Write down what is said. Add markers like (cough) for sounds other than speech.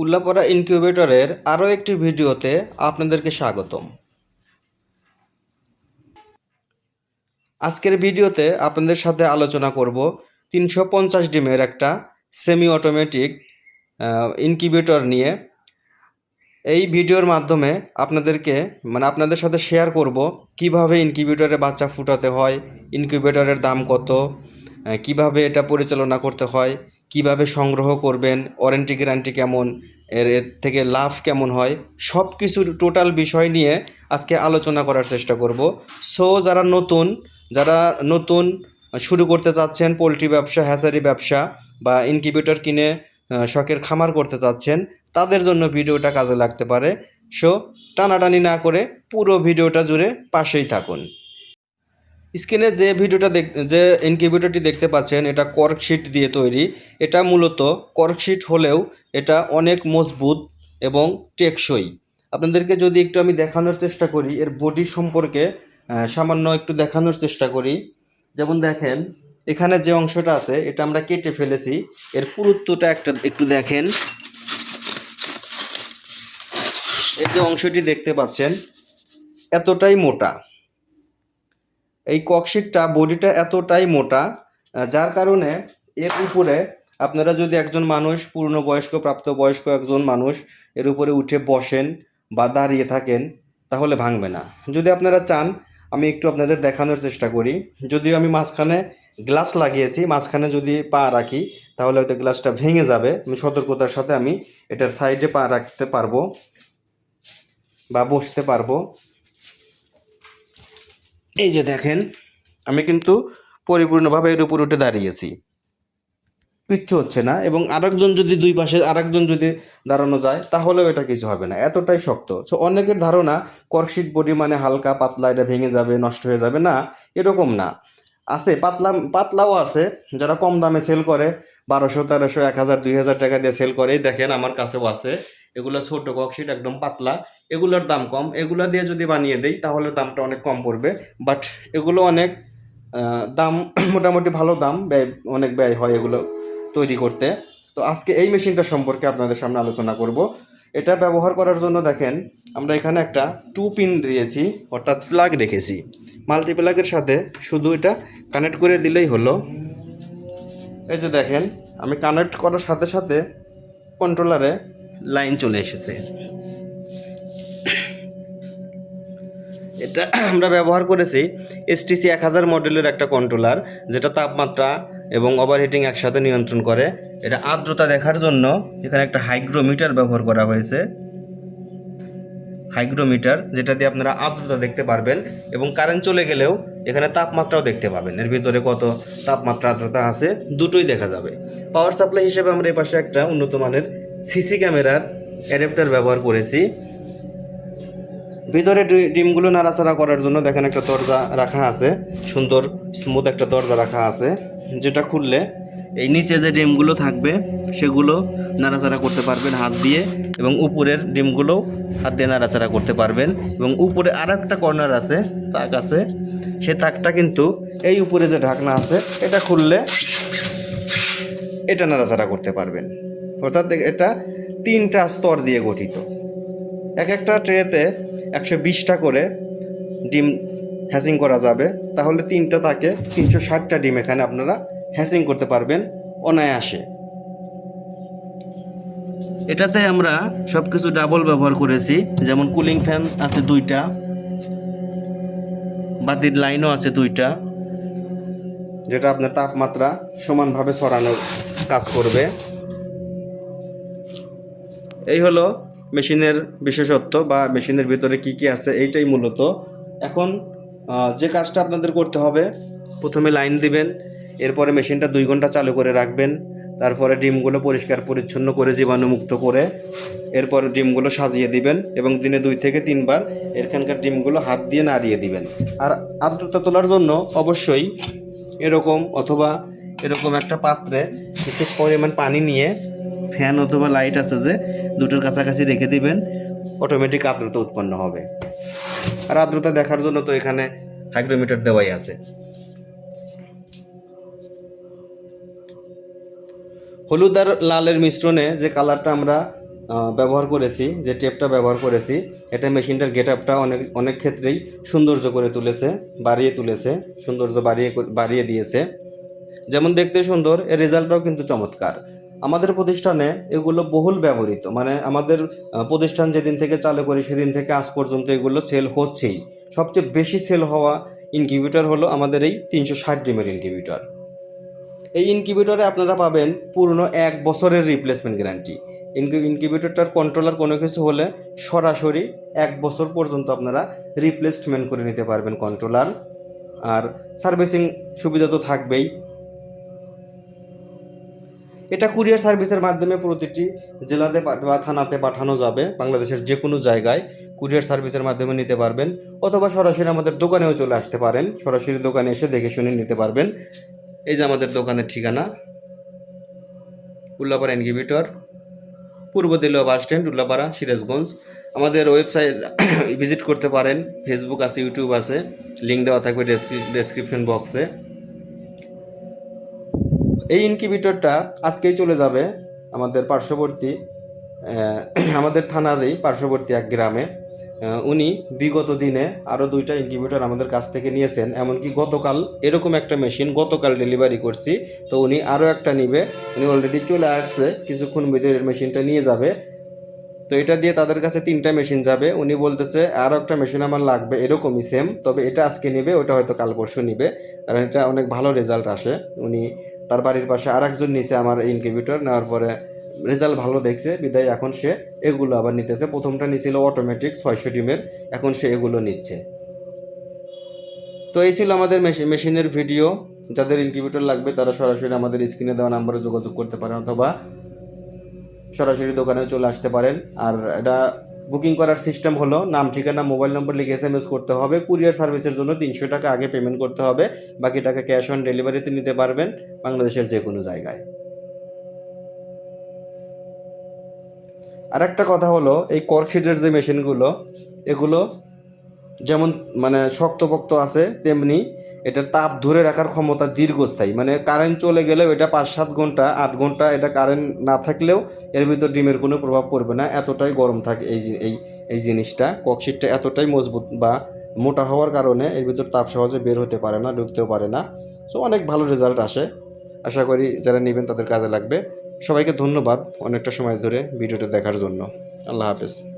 উল্লাপাড়া ইনকিউবেটরের আরও একটি ভিডিওতে আপনাদেরকে স্বাগতম। আজকের ভিডিওতে আপনাদের সাথে আলোচনা করব তিনশো পঞ্চাশ ডিমের একটা সেমি অটোমেটিক ইনকিউবেটর নিয়ে। এই ভিডিওর মাধ্যমে আপনাদেরকে মানে আপনাদের সাথে শেয়ার করব কীভাবে ইনকিউবেটরে বাচ্চা ফুটাতে হয় ইনকিউবেটরের দাম কত কীভাবে এটা পরিচালনা করতে হয় কীভাবে সংগ্রহ করবেন ওয়ারেন্টি গ্যারান্টি কেমন, এর এর থেকে লাভ কেমন হয় সব কিছুর টোটাল বিষয় নিয়ে আজকে আলোচনা করার চেষ্টা করব। সো যারা নতুন যারা নতুন শুরু করতে চাচ্ছেন, পোলট্রি ব্যবসা হ্যাচারি ব্যবসা বা ইনকিউবেটর কিনে শখের খামার করতে চাচ্ছেন, তাদের জন্য ভিডিওটা কাজে লাগতে পারে। সো টানাটানি না করে পুরো ভিডিওটা জুড়ে পাশেই থাকুন। স্ক্রিনে যে ভিডিওটা দেখ, যে ইনকিউবেটরটি দেখতে পাচ্ছেন, এটা কর্কশিট দিয়ে তৈরি। এটা মূলত কর্কশিট হলেও এটা অনেক মজবুত এবং টেকসই। আপনাদেরকে যদি একটু আমি দেখানোর চেষ্টা করি, এর বডি সম্পর্কে সামান্য একটু দেখানোর চেষ্টা করি। যেমন দেখেন, এখানে যে অংশটা আছে, এটা আমরা কেটে ফেলেছি। এর পুরুত্বটা একটা, একটু দেখেন। এই যে অংশটি দেখতে পাচ্ছেন, এতটাই মোটা। এই ককশিটটা বডিটা এতটাই মোটা যার কারণে এর উপরে আপনারা যদি একজন মানুষ, পূর্ণবয়স্ক, প্রাপ্তবয়স্ক একজন মানুষ, এর উপরে উঠে বসেন বা দাঁড়িয়ে থাকেন, তাহলে ভাঙবে না। যদি আপনারা চান, আমি একটু আপনাদের দেখানোর চেষ্টা করি। যদিও আমি মাঝখানে গ্লাস লাগিয়েছি, মাঝখানে যদি পা রাখি, তাহলে হয়তো গ্লাসটা ভেঙে যাবে। আমি সতর্কতার সাথে আমি এটার সাইডে পা রাখতে পারব বা বসতে পারব। এই যে দেখেন, আমি কিন্তু পরিপূর্ণভাবে এর উপর উঠে দাঁড়িয়েছি। কিচ্ছু হচ্ছে না এবং আরেকজন যদি দুই পাশে, আরেকজন যদি দাঁড়ানো যায়, তাহলেও এটা কিছু হবে না। এতটাই শক্ত। সো অনেকের ধারণা, কর্কশিট বডি মানে হালকা, পাতলা, এটা ভেঙে যাবে, নষ্ট হয়ে যাবে, না, এরকম না। আছে পাতলা পাতলাও আছে। যারা কম দামে সেল করে, বারোশো, তেরোশো, এক হাজার, দুই হাজার টাকা দিয়ে সেল করে দেখেন আমার কাছেও আছে। এগুলো ছোট ককশিট একদম পাতলা। এগুলোর দাম কম। এগুলো দিয়ে যদি বানিয়ে দেই, তাহলে দামটা অনেক কম পড়বে। বাট এগুলো অনেক দাম (clears throat) মোটামুটি ভালো দাম, ব্যয়, অনেক ব্যয় হয় এগুলো তৈরি করতে। তো আজকে এই মেশিনটা সম্পর্কে আপনাদের সামনে আলোচনা করব। এটা ব্যবহার করার জন্য দেখেন, আমরা এখানে একটা টু পিন দিয়েছি, অর্থাৎ প্লাগ রেখেছি। মাল্টি প্লাগের সাথে শুধু এটা কানেক্ট করে দিলেই হলো। এই যে দেখেন, আমি কানেক্ট করার সাথে সাথে কন্ট্রোলারে লাইন চলে এসেছে। এটা আমরা ব্যবহার করেছি এসটিসি এক হাজার মডেলের একটা কন্ট্রোলার যেটা তাপমাত্রা এবং ওভারহিটিং একসাথে নিয়ন্ত্রণ করে। এটা আর্দ্রতা দেখার জন্য এখানে একটা হাইগ্রোমিটার ব্যবহার করা হয়েছে। হাইগ্রোমিটার, যেটা দিয়ে আপনারা আর্দ্রতা দেখতে পারবেন এবং কারেন্ট চলে গেলেও এখানে তাপমাত্রাও দেখতে পাবেন। এর ভিতরে কত তাপমাত্রা, আর্দ্রতা আছে, দুটোই দেখা যাবে। পাওয়ার সাপ্লাই হিসেবে আমরা এই পাশে একটা উন্নত মানের সিসি ক্যামেরার অ্যাডাপ্টার ব্যবহার করেছি। ভিতরে ডিমগুলো নাড়াচাড়া করার জন্য দেখেন একটা দরজা রাখা আছে। সুন্দর স্মুথ একটা দরজা রাখা আছে, যেটা খুললে এই নিচে যে ডিমগুলো থাকবে, সেগুলো নাড়াচাড়া করতে পারবেন হাত দিয়ে এবং উপরের ডিমগুলো হাত দিয়ে নাড়াচাড়া করতে পারবেন এবং উপরে আর একটা কর্নার আছে, তাক আছে, সে তাকটা কিন্তু এই উপরে যে ঢাকনা আছে, এটা খুললে এটা নাড়াচাড়া করতে পারবেন। অর্থাৎ এটা তিনটা স্তর দিয়ে গঠিত। এক একটা ট্রেতে একশো বিশটা করে ডিম হ্যাচিং করা যাবে, তাহলে তিনটা তাকে তিনশো ষাটটা ডিম এখানে আপনারা হ্যাচিং করতে পারবেন অনায়াসে। এটাতে আমরা সব কিছু ডাবল ব্যবহার করেছি, যেমন কুলিং ফ্যান আছে দুইটা, বাতির লাইনও আছে দুইটা, যেটা আপনার তাপমাত্রা সমানভাবে ছড়ানোর কাজ করবে। এই হলো মেশিনের বিশেষত্ব বা মেশিনের ভিতরে কি কি আছে, এইটাই মূলত। এখন যে কাজটা আপনাদের করতে হবে, প্রথমে লাইন দিবেন এরপরে মেশিনটা দুই ঘণ্টা চালু করে রাখবেন। তারপরে ডিমগুলো পরিষ্কার, পরিচ্ছন্ন করে জীবাণুমুক্ত করে এরপরে ডিমগুলো সাজিয়ে দিবেন এবং দিনে দুই থেকে তিনবার এখানকার ডিমগুলো হাত দিয়ে নাড়িয়ে দিবেন। আর আর্দ্রতা তোলার জন্য অবশ্যই এরকম অথবা এরকম একটা পাত্রে কিছু পরিমাণ পানি নিয়ে ফ্যান অথবা লাইট আছে যে দুটোর কাছাকাছি রেখে দিবেন, অটোমেটিক আর্দ্রতা উৎপন্ন হবে। আর আর্দ্রতা দেখার জন্য তো এখানে হাইগ্রোমিটার দেওয়াই আছে। হলুদ আর লালের মিশ্রণে যে কালারটা আমরা ব্যবহার করেছি, যে টেপটা ব্যবহার করেছি, এটা মেশিনটার গেট আপটা অনেক অনেক ক্ষেত্রেই সৌন্দর্য করে তুলেছে, বাড়িয়ে তুলেছে, সৌন্দর্য বাড়িয়ে বাড়িয়ে দিয়েছে। যেমন দেখতে সুন্দর, এর রেজাল্টটাও কিন্তু চমৎকার। আমাদের প্রতিষ্ঠানে এগুলো বহুল ব্যবহৃত মানে আমাদের প্রতিষ্ঠান যেদিন থেকে চালু করি, সেদিন থেকে আজ পর্যন্ত এগুলো সেল হচ্ছেই। সবচেয়ে বেশি সেল হওয়া ইনকিউবেটর হলো আমাদের এই তিনশো ষাট ডিমের ইনকিউবেটর। এই ইনকিউবেটরে আপনারা পাবেন পুরনো এক বছরের রিপ্লেসমেন্ট গ্যারান্টি ইনকিউবেটরটার কন্ট্রোলার কোনো কিছু হলে সরাসরি এক বছর পর্যন্ত আপনারা রিপ্লেসমেন্ট করে নিতে পারবেন কন্ট্রোলার আর সার্ভিসিং সুবিধা তো থাকবেই। এটা কুরিয়ার সার্ভিসের মাধ্যমে প্রতিটি জেলাতে বা থানাতে পাঠানো যাবে। বাংলাদেশের যে কোনো জায়গায় কুরিয়ার সার্ভিসের মাধ্যমে নিতে পারবেন। অথবা সরাসরি আমাদের দোকানেও চলে আসতে পারেন। সরাসরি দোকানে এসে দেখে শুনে নিতে পারবেন। এই যে আমাদের দোকানের ঠিকানা, উল্লাপাড়া ইনকিউবেটর, পূর্ব দিল্লা বাস স্ট্যান্ড, উল্লাপাড়া, সিরাজগঞ্জ। আমাদের ওয়েবসাইট (coughs) ভিজিট করতে পারেন, ফেসবুক আছে, ইউটিউব আছে লিঙ্ক দেওয়া থাকবে ডেসক্রিপশন বক্সে এই ইনকিউবেটরটা আজকেই চলে যাবে আমাদের পার্শ্ববর্তী (coughs) আমাদের থানারই পার্শ্ববর্তী এক গ্রামে। উনি বিগত দিনে আরও দুইটা ইনকিউবেটর আমাদের কাছ থেকে নিয়েছেন। এমনকি গতকাল এরকম একটা মেশিন গতকাল ডেলিভারি করছি। তো উনি আরও একটা নিবে। উনি অলরেডি চলে আসছে। কিছুক্ষণ ভিতরে মেশিনটা নিয়ে যাবে। তো এটা দিয়ে তাদের কাছে তিনটা মেশিন যাবে। উনি বলতেছে আরও একটা মেশিন আমার লাগবে। এরকমই সেম তবে এটা আজকে নেবে, ওটা হয়তো কাল পরশু নেবে। কারণ এটা অনেক ভালো রেজাল্ট আসে। উনি তার বাড়ির পাশে আর একজন নিচে আমার ইনকিউবেটর নেওয়ার পরে রেজাল্ট ভালো দেখছে, বিদায়, এখন সে এগুলো আবার নিতেছে। প্রথমটা নিছিল অটোমেটিক ছয়শো ডিমের, এখন সে এগুলো নিচ্ছে। তো এই ছিল আমাদের মেশি- মেশিনের ভিডিও। যাদের ইনকিউবেটর লাগবে, তারা সরাসরি আমাদের স্ক্রিনে দেওয়া নাম্বারে যোগাযোগ করতে পারেন অথবা সরাসরি দোকানে চলে আসতে পারেন। আর এটা বুকিং করার সিস্টেম হলো, নাম, ঠিকানা মোবাইল নম্বর লিখে এস এম এস করতে হবে। কুরিয়ার সার্ভিসের জন্য তিনশো টাকা আগে পেমেন্ট করতে হবে। বাকি টাকা ক্যাশ অন ডেলিভারিতে নিতে পারবেন বাংলাদেশের যে কোনো জায়গায়। আর একটা কথা হলো, এই কর্কশিটের যে মেশিনগুলো এগুলো যেমন মানে শক্তপোক্ত আছে, তেমনি এটার তাপ ধরে রাখার ক্ষমতা দীর্ঘস্থায়ী। মানে কারেন্ট চলে গেলেও এটা পাঁচ সাত ঘণ্টা, আট ঘণ্টা এটা কারেন্ট না থাকলেও এর ভিতর ডিমের কোনো প্রভাব পড়বে না, এতটাই গরম থাকে এই এই এই জিনিসটা। ককশিটটা এতটাই মজবুত বা মোটা হওয়ার কারণে এর ভিতর তাপ সহজে বের হতে পারে না, ঢুকতেও পারে না। সো অনেক ভালো রেজাল্ট আসে। আশা করি যারা নেবেন তাদের কাজে লাগবে। সবাইকে ধন্যবাদ অনেকটা সময় ধরে ভিডিওটা দেখার জন্য। আল্লাহ হাফেজ।